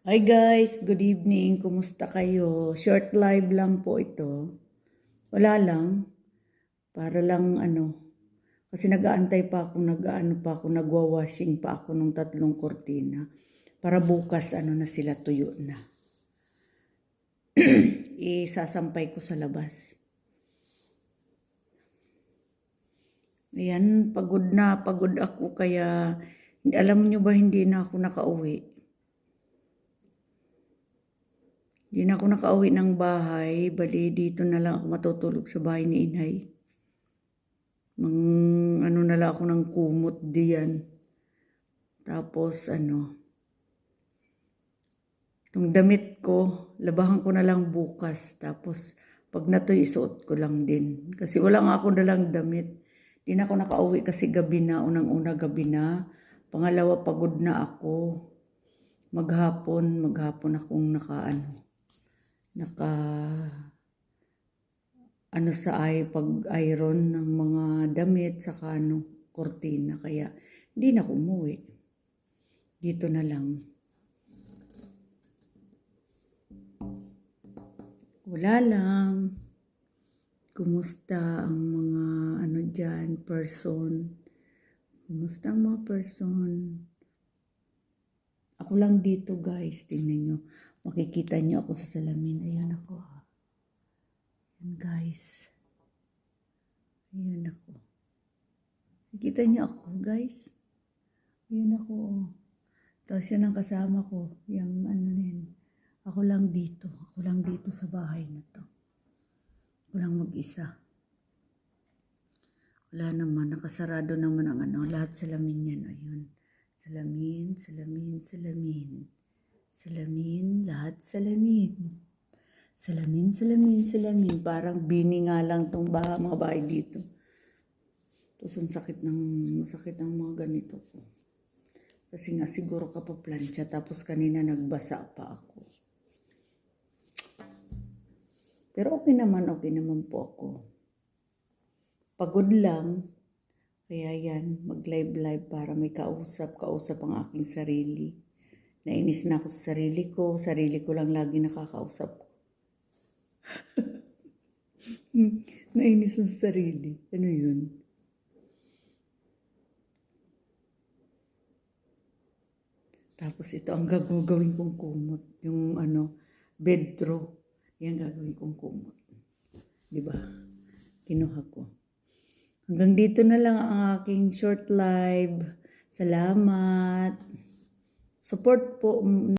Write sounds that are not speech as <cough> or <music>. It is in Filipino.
Hi guys, good evening. Kumusta kayo? Short live lang po ito. Wala lang. Para lang ano. Kasi nag-aantay pa ako, nag-ano pa ako, nagwa-washing pa ako ng tatlong kortina. Para bukas ano na sila tuyo na. <clears throat> Isasampay ko sa labas. Ayan, pagod na, pagod ako kaya alam nyo ba hindi na ako nakauwi. Hindi na ako nakauwi ng bahay. Bali, dito na lang ako matutulog sa bahay ni Inay. Mang, ano na lang ako ng kumot diyan. Tapos, ano, itong damit ko, labahan ko na lang bukas. Tapos, pag natoy, isuot ko lang din. Kasi wala nga ako dalang damit. Di na ako nakauwi kasi gabi na, unang-una gabi na. Pangalawa, pagod na ako. Maghapon, maghapon akong naka, ano, naka ano sa ay pag-iron ng mga damit saka ano, kortina. Kaya hindi na umuwi. Dito na lang. Wala lang. Kumusta ang mga ano dyan, person? Kumusta ang mga person? Ako lang dito guys, tingnan nyo. Makikita nyo ako sa salamin. Ayan ako. Ayan guys. Ayan ako. Nakikita nyo ako guys. Ayan ako. oh. Tapos yan ang kasama ko. Yung ano na. Ako lang dito. Ako lang dito sa bahay na to. Ako lang mag-isa. Wala naman. Nakasarado naman ang ano. Lahat salamin yan. Ayun. Salamin, salamin, salamin. Salamin, lahat salamin. Salamin, salamin, salamin. Parang bini nga lang tong baha, mga bahay dito. Tapos ang sakit ng, sakit ng mga ganito ko. Kasi nga siguro kapaplansya. Tapos kanina nagbasa pa ako. Pero okay naman, okay naman po ako. Pagod lang. Kaya yan, mag-live-live para may kausap, kausap ang aking sarili. Nainis na ako sa sarili ko, sarili ko lang lagi nakakausap. <laughs> Nainis na sa sarili. Ano yun? Tapos ito ang gagawin kong kumot. Yung ano, bed throw. Yan gagawin kong kumot. Di ba? Kinuha ko. Hanggang dito na lang ang aking short live. Salamat. Support po